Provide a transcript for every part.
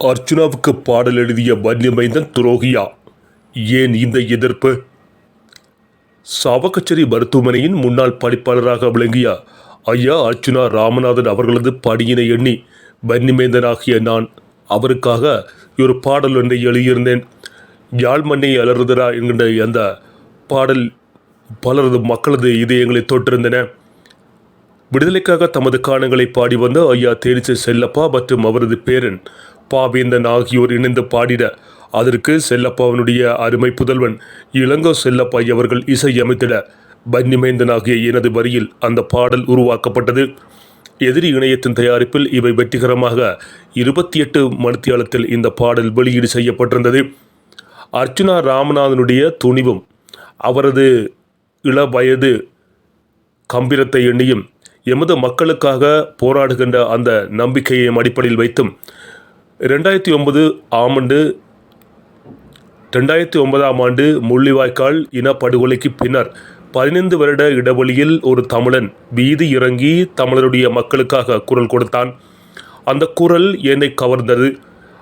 அர்ச்சுனாவுக்கு பாடல் எழுதிய வன்னியமைந்தன் துரோகியா? ஏன் இந்த எதிர்ப்பு? சாவகச்சேரி மருத்துவமனையின் முன்னாள் படிப்பாளராக விளங்கிய ஐயா அர்ச்சுனா ராமநாதன் அவர்களது பணியினை எண்ணி வன்னிமேந்தனாகிய நான் அவருக்காக ஒரு பாடல் ஒன்றை எழுதியிருந்தேன். யாழ் மண்ணை அலறுதரா என்கின்ற அந்த பாடல் பலரது மக்களது இதயங்களை தொட்டிருந்தன. விடுதலைக்காக தமது காணங்களை பாடி வந்த ஐயா தேனிச்சை செல்லப்பா மற்றும் அவரது பேரன் பாவேந்தன் ஆகியோர் இணைந்து பாடிட அதற்கு செல்லப்பாவனுடைய அருமை புதல்வன் இளங்கோ செல்லப்பா அவர்கள் இசையமைத்திட பன்னிமேந்தன் ஆகிய எனது வரியில் அந்த பாடல் உருவாக்கப்பட்டது. எதிரி இணையத்தின் தயாரிப்பில் இவை வெற்றிகரமாக இருபத்தி எட்டு மணித்தியாலத்தில் இந்த பாடல் வெளியீடு செய்யப்பட்டிருந்தது. அர்ச்சுனா ராமநாதனுடைய துணிவும் அவரது இள வயது கம்பீரத்தை எண்ணியும் எமது மக்களுக்காக போராடுகின்ற அந்த நம்பிக்கையை அடிப்படையில் வைத்தும் ரெண்டாயிரத்தி ஒன்பது ஆண்டு ரெண்டாயிரத்தி ஒன்பதாம் ஆண்டு முள்ளிவாய்க்கால் இனப்படுகொலைக்கு பின்னர் பதினைந்து வருட இடைவெளியில் ஒரு தமிழன் வீதி இறங்கி தமிழருடைய மக்களுக்காக குரல் கொடுத்தான். அந்த குரல் என்னை கவர்ந்தது.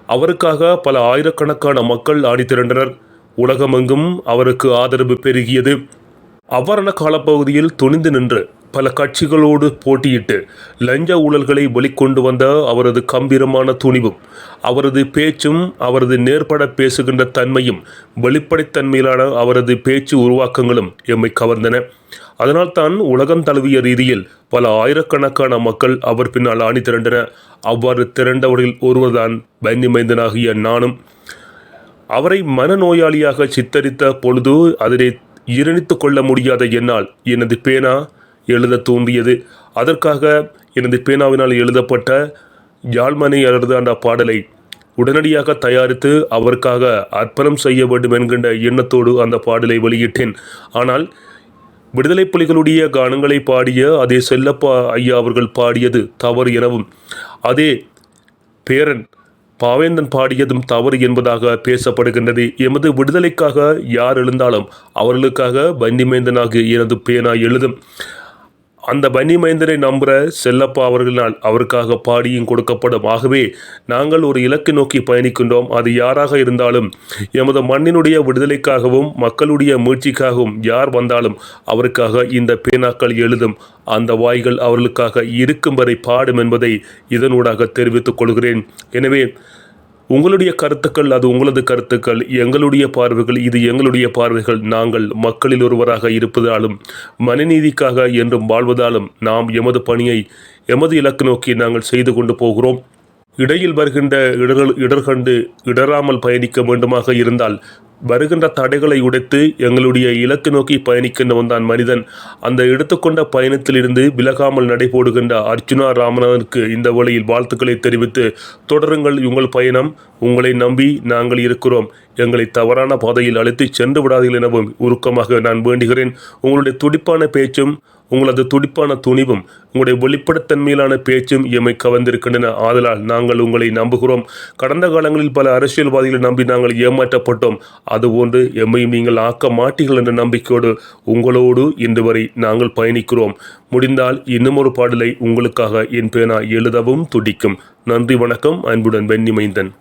அவருக்காக பல ஆயிரக்கணக்கான மக்கள் ஆடி திரண்டனர். உலகமெங்கும் அவருக்கு ஆதரவு பெருகியது. அவ்வாறான காலப்பகுதியில் துணிந்து நின்று பல கட்சிகளோடு போட்டியிட்டு லஞ்ச ஊழல்களை வெளிக்கொண்டு வந்த அவரது கம்பீரமான துணிவும் அவரது பேச்சும் அவரது நேர்பட பேசுகின்ற தன்மையும் வெளிப்படைத்தன்மையிலான அவரது பேச்சு உருவாக்கங்களும் எம்மை கவர்ந்தன. அதனால்தான் உலகம் தழுவிய ரீதியில் பல ஆயிரக்கணக்கான மக்கள் அவர் பின்னால் அணி திரண்டன. அவ்வாறு திரண்டவர்களில் ஒருவர்தான் பன்னிமைந்தனாகிய நானும். அவரை மனநோயாளியாக சித்தரித்த பொழுது அதனை இரணித்து கொள்ள முடியாத என்னால் எனது பேனா எழுத தூண்டியது. அதற்காக எனது பேனாவினால் எழுதப்பட்ட யாழ்மனை அலர்ந்து அந்த பாடலை உடனடியாக தயாரித்து அவருக்காக அர்ப்பணம் செய்ய வேண்டும் என்கின்ற எண்ணத்தோடு அந்த பாடலை வெளியிட்டேன். ஆனால் விடுதலை புலிகளுடைய கானங்களை பாடிய அதே செல்லப்பா ஐயா அவர்கள் பாடியது தவறு எனவும் அதே பேரன் பாவேந்தன் பாடியதும் தவறு என்பதாக பேசப்படுகின்றது. எமது விடுதலைக்காக யார் எழுந்தாலும் அவர்களுக்காக பன்னிமேந்தனாக எனது பேனா எழுதும். அந்த பன்னிமேந்தனை நம்புகிற செல்லப்பா அவர்களால் அவருக்காக பாடியும் கொடுக்கப்படும். ஆகவே நாங்கள் ஒரு இலக்கு நோக்கி பயணிக்கின்றோம். அது யாராக இருந்தாலும் எமது மண்ணினுடைய விடுதலைக்காகவும் மக்களுடைய மீழ்ச்சிக்காகவும் யார் வந்தாலும் அவருக்காக இந்த பேனாக்கள் எழுதும். அந்த வாய்கள் அவர்களுக்காக இருக்கும் வரை பாடும் என்பதை இதனூடாக தெரிவித்துக் கொள்கிறேன். எனவே உங்களுடைய கருத்துக்கள் அது உங்களது கருத்துக்கள். எங்களுடைய பார்வைகள் இது எங்களுடைய பார்வைகள். நாங்கள் மக்களில் ஒருவராக இருப்பதாலும் மனநீதிக்காக என்றும் வாழ்வதாலும் நாம் எமது பணியை எமது இலக்கு நோக்கி நாங்கள் செய்து கொண்டு போகிறோம். இடையில் வருகின்ற இடர்கள் இடர்கண்டு இடராமல் பயணிக்க வேண்டுமாக இருந்தால் வருகின்ற தடைகளை உடைத்து எங்களுடைய இலக்கு நோக்கி பயணிக்கின்றவன் தான் மனிதன். அந்த எடுத்துக்கொண்ட பயணத்திலிருந்து விலகாமல் நடைபோடுகின்ற அர்ஜுனா ராமநாதனுக்கு இந்த வழியில் வாழ்த்துக்களை தெரிவித்து தொடருங்கள் உங்கள் பயணம் உங்களை நம்பி நாங்கள் இருக்கிறோம். எங்களை தவறான பாதையில் அழைத்து சென்று விடாதீர்கள் எனவும் உருக்கமாக நான் வேண்டுகிறேன். உங்களுடைய துடிப்பான பேச்சும் உங்களது துடிப்பான துணிவும் உங்களுடைய வெளிப்படத்தன்மையிலான பேச்சும் எம்மை கவர்ந்திருக்கின்றன. ஆதலால் நாங்கள் உங்களை நம்புகிறோம். கடந்த காலங்களில் பல அரசியல்வாதிகளை நம்பி நாங்கள் ஏமாற்றப்பட்டோம். அதுபோன்று எம்மையும் நீங்கள் ஆக்க மாட்டீர்கள் என்ற நம்பிக்கையோடு உங்களோடு இன்று வரை நாங்கள் பயணிக்கிறோம். முடிந்தால் இன்னும் ஒரு பாடலை உங்களுக்காக என் பேனா எழுதவும் துடிக்கும். நன்றி வணக்கம். அன்புடன் வெண்ணிமைந்தன்.